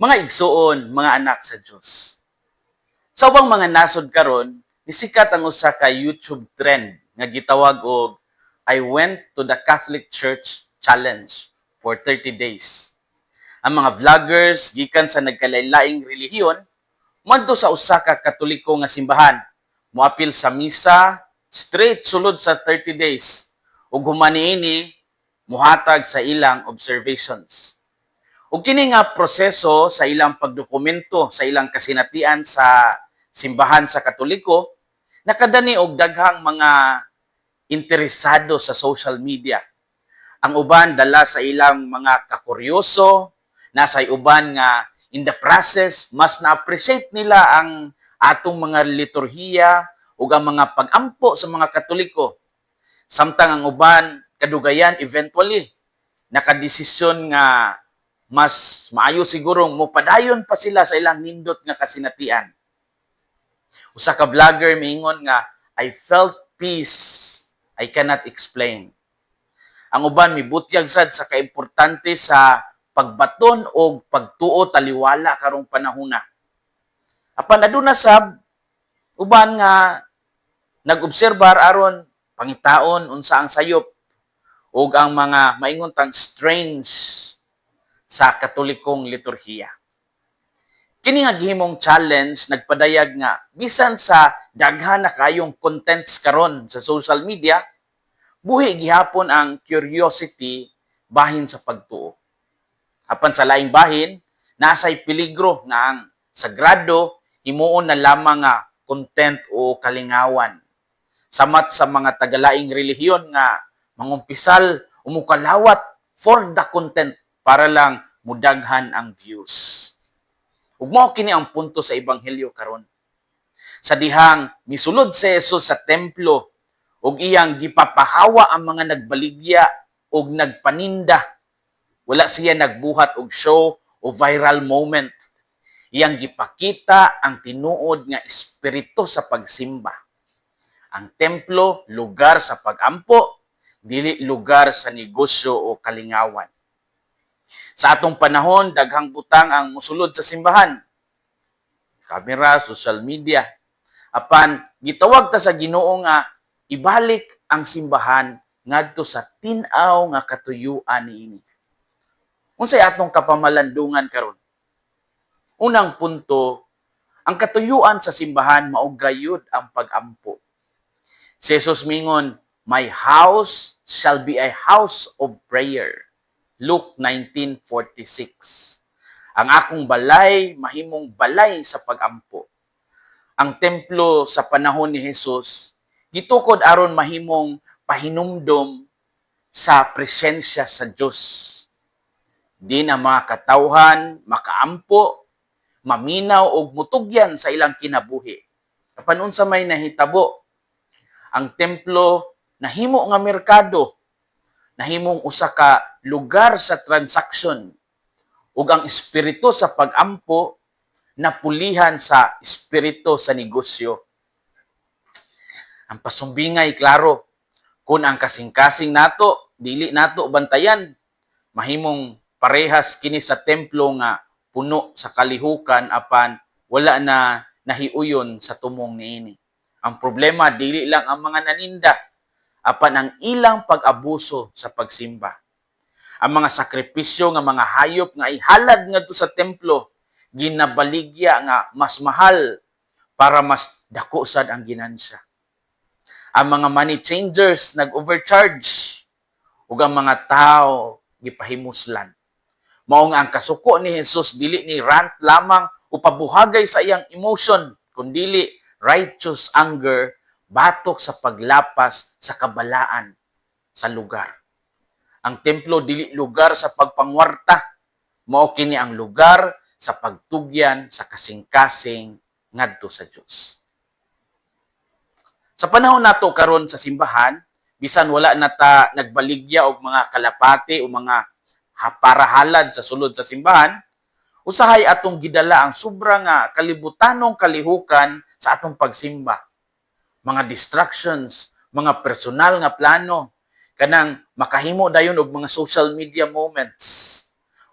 Mga igsuon, mga anak sa Dios. Sa ubang mga nasod karon, nisikat ang usa ka YouTube trend nga gitawag og I went to the Catholic Church Challenge for 30 days. Ang mga vloggers gikan sa nagkalain-laing relihiyon madto sa usa ka katoliko nga simbahan, moapil sa misa straight sulod sa 30 days ug human niini muhatag sa ilang observations. Ug kini nga proseso sa ilang pagdokumento sa ilang kasinatian sa simbahan sa Katoliko nakadani og daghang mga interesado sa social media. Ang uban dala sa ilang mga kakuryoso, nasa uban nga in the process mas na-appreciate nila ang atong mga liturhiya ug ang mga pag-ampo sa mga Katoliko. Samtang ang uban kadugayan eventually nakadesisyon nga mas maayo siguro mo padayon pa sila sa ilang nindot nga kasinatian. Usa ka vlogger miingon nga I felt peace I cannot explain. Ang uban mibutyag sad sa kaimportante sa pagbaton o pagtuo taliwala karong panahona. Apan aduna sab uban nga nag-obserbar aron pangitaon unsa ang sayop ug ang mga maingon tang strange sa katolikong liturhiya. Kini nga gihimong challenge nagpadayag nga bisan sa daghan na kayong contents karon sa social media, buhi gihapon ang curiosity bahin sa pagtuo. Apan sa laing bahin, nasay peligro nga ang sagrado himuon na lamang nga content o kalingawan. Samat sa mga tagalaing relihiyon nga mangumpisal umukalawat for the content para lang mudaghan ang views. Ug mao kini ang punto sa ebanghelyo karon. Sa dihang misulod si Jesus sa templo ug iyang gipapahawa ang mga nagbaligya ug nagpaninda. Wala siya nagbuhat og show o viral moment. Iyang gipakita ang tinuod nga espiritu sa pagsimba. Ang templo lugar sa pagampo, dili lugar sa negosyo o kalingawan. Sa atong panahon, daghang butang ang musulod sa simbahan. Kamera, social media. Apan, gitawag ta sa ginoo nga ibalik ang simbahan ngadto sa tinaw nga katuyuan niini. Unsay atong kapamalandungan karon? Unang punto, ang katuyuan sa simbahan mao gayud ang pagampo. Si Jesus mingon, My house shall be a house of prayer. Luke 19:46. Ang akong balay mahimong balay sa pagampo. Ang templo sa panahon ni Jesus gitukod aron mahimong pahinumdom sa presensya sa Dios. Di na mga katawhan makaampo, maminaw og mutugyan sa ilang kinabuhi. Kapan unsa may nahitabo, ang templo nahimo nga merkado, nahimong usa ka lugar sa transaction ug ang espiritu sa pagampo napulihan sa espiritu sa negosyo. Ang pasumbingay klaro kung ang kasing-kasing nato dili nato bantayan mahimong parehas kini sa templo nga puno sa kalihukan apan wala na nahiuyon sa tumong niini. Ang problema dili lang ang mga naninda apan ang ilang pag-abuso sa pagsimba. Ang mga sakripisyo nga mga hayop nga ihalad ngadto sa templo ginabaligya nga mas mahal para mas dako sad ang ginansya. Ang mga money changers nag-overcharge ug ang mga tao gipahimuslan. Mao nga ang kasuko ni Jesus dili ni rant lamang o pabuhagay sa iyang emotion kundili righteous anger batok sa paglapas sa kabalaan sa lugar. Ang templo dili lugar sa pagpangwarta, mao kini ang lugar sa pagtugyan sa kasing-kasing ngadto sa Dios. Sa panahon nato karon sa simbahan, bisan wala na ta nagbaligya og mga kalapati o mga parahalad sa sulod sa simbahan, usahay atong gidala ang sobra nga kalibutanong kalihukan sa atong pagsimba. Mga distractions, mga personal nga plano, kanang makahimo dayon og mga social media moments.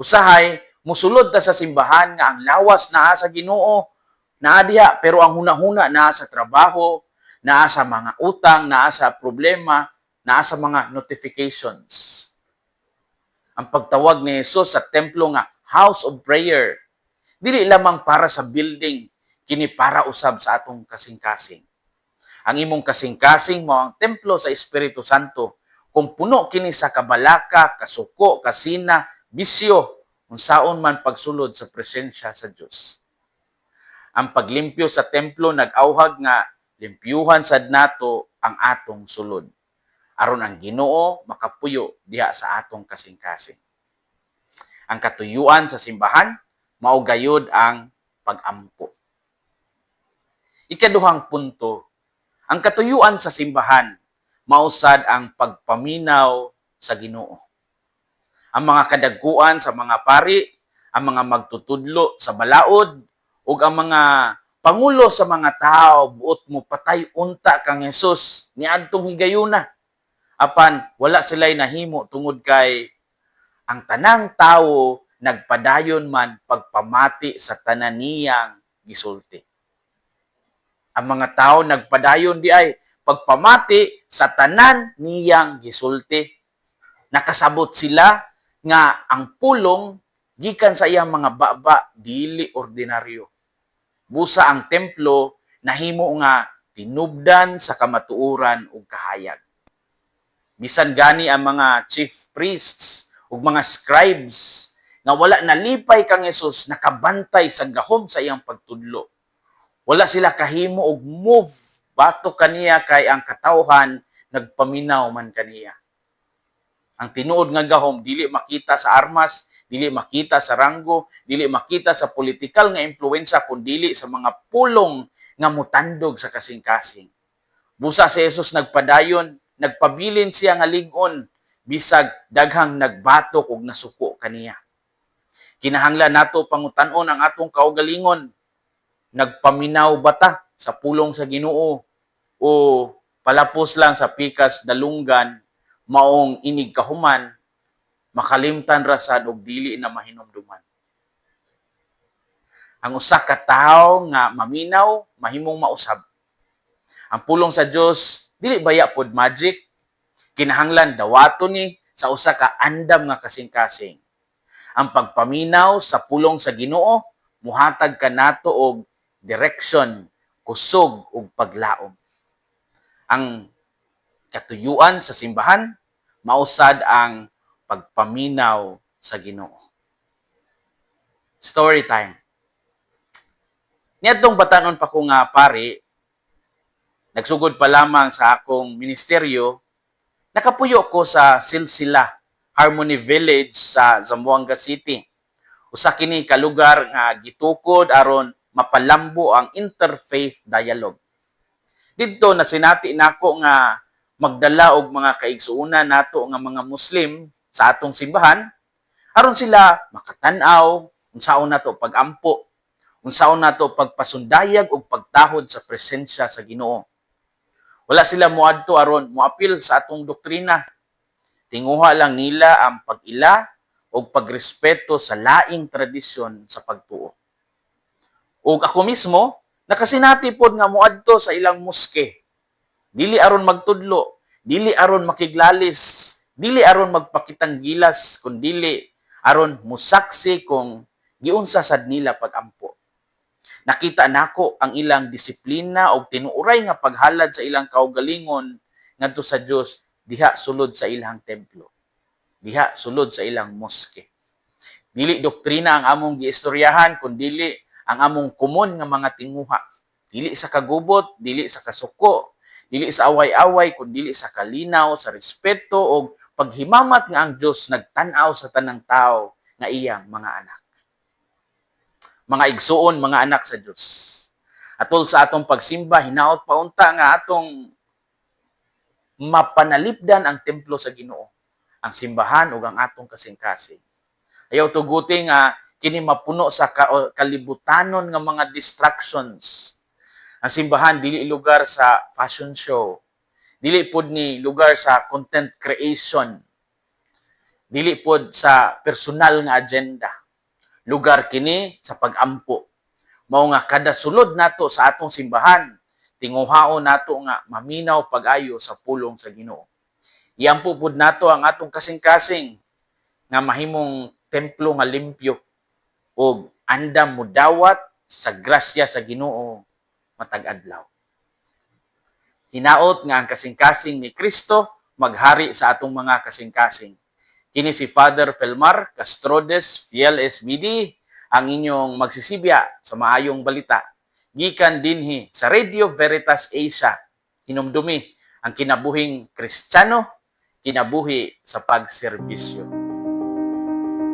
Usahay Musulod ta sa simbahan nga ang lawas naa sa Ginoo, naa diha pero ang hunahuna naa sa trabaho, naa sa mga utang, naa sa problema, naa sa mga notifications. Ang pagtawag ni Jesus sa templo nga house of prayer, dili lamang para sa building, kini para usab sa atong kasing-kasing. Ang imong kasing-kasing mo ang templo sa Espiritu Santo. Kung puno kini sa kabalaka, kasuko, kasina, bisyo, unsaon man pagsulod sa presensya sa Dios. Ang paglimpyo sa templo nag-auhag nga limpyuhan sad nato ang atong sulod aron ang Ginoo makapuyo diha sa atong kasing-kasing. Ang katuyuan sa simbahan mao gayud ang pag-ampo. Ikaduhang punto, ang katuyuan sa simbahan mausad ang pagpaminaw sa Ginoo. Ang mga kadaguan sa mga pari, ang mga magtutudlo sa balaod, ug ang mga pangulo sa mga tao buot mo patay unta kang Hesus niadtong higayuna apan wala sila'y nahimo tungod kay ang tanang tawo nagpadayon man pagpamati sa tananiyang gisulti. Ang mga tao nagpadayon di ay pagpamati sa tanan niyang gisulti. Nakasabot sila nga ang pulong gikan sa iyang mga baba dili ordinaryo. Busa ang templo nahimo nga tinubdan sa kamatuoran ug kahayag. Bisan gani ang mga chief priests ug mga scribes nga wala nalipay kang Hesus nakabantay sa gahom sa iyang pagtudlo. Wala sila kahimo og move bato kaniya kay ang katawhan nagpaminaw man kaniya. Ang tinuod nga gahom dili makita sa armas, dili makita sa ranggo, dili makita sa political nga impluwensya kun dili sa mga pulong nga mutandog sa kasing-kasing. Busa si Jesus nagpadayon nagpabilin siya nga ligon bisag daghang nagbatok ug nasuko kaniya. Kinahanglan nato pangutan-on ang atong kaugalingon. Nagpaminaw bata sa pulong sa Ginoo o palapos lang sa pikas dalunggan maong inig kahuman makalimtan ra sad og dili na mahinumduman. Ang usa ka tawo nga maminaw mahimong mausab. Ang pulong sa Dios dili baya pod magic kinahanglan dawato ni sa usa ka andam nga kasing-kasing ang pagpaminaw sa pulong sa Ginoo muhatag ka nato og direction kusog ug paglaom. Ang katuyuan sa simbahan mausad ang pagpaminaw sa Ginoo. Story time. Niadtong batanon pa ko nga pari, nagsugod pa lamang sa akong ministeryo, nakapuyo ko sa Silsila Harmony Village sa Zamboanga City. Usa kini ka lugar nga gitukod aron mapalambo ang interfaith dialogue. Didto na sinati nako nga magdala og mga kaigsuonan nato nga mga Muslim sa atong simbahan aron sila makatan-aw unsaon nato pagampo unsaon nato pagpasundayag og pagtahod sa presensya sa Ginoo. Wala sila moadto aron moapil sa atong doktrina. Tinguha lang nila ang pag-ila o pagrespeto sa laing tradisyon sa pagtuo. O ako mismo, nakasinati pod nga moadto sa ilang muske. Dili aron magtudlo, dili aron makiglalis, dili aron magpakitang gilas, kundili aron musaksi kung giunsa sad nila pagampo. Nakita nako ang ilang disiplina o tinuuray nga paghalad sa ilang kaugalingon ngadto sa Dios diha sulod sa ilang templo. Diha sulod sa ilang moske. Dili doktrina ang among giistoryahan kundi ang among kumon nga mga tinguha. Dili sa kagubot, dili sa kasuko, dili sa away-away kundi sa kalinaw, sa respeto o paghimamat nga ang Dios nagtan-aw sa tanang tao nga iyang mga anak mga igsuon, mga anak sa Diyos. Atol sa atong pagsimba, hinaot paunta nga atong mapanalipdan ang templo sa Ginoo, ang simbahan ug ang atong kasing-kasing. Ayaw tuguti nga kini mapuno sa kalibutanon nga mga distractions. Ang simbahan dili lugar sa fashion show. Dili pod ni lugar sa content creation. Dili pod sa personal nga agenda Lugar kini sa pagampo. Mao nga kada sulod nato sa atong simbahan, tinguhaon nato nga maminaw pag-ayo sa pulong sa Ginoo. Iampo pud nato ang atong kasing-kasing nga mahimong templo nga limpyo o andam mo dawat sa grasya sa Ginoo matag adlaw. Hinaot nga ang kasing-kasing ni Kristo maghari sa atong mga kasing-kasing. Kini si Father Felmar Castrodes Fiel SBD ang inyong magsisibya sa maayong balita. Gikan dinhi sa Radio Veritas Asia. Hinumdumi ang kinabuhing Kristiyano, kinabuhi sa pagserbisyo.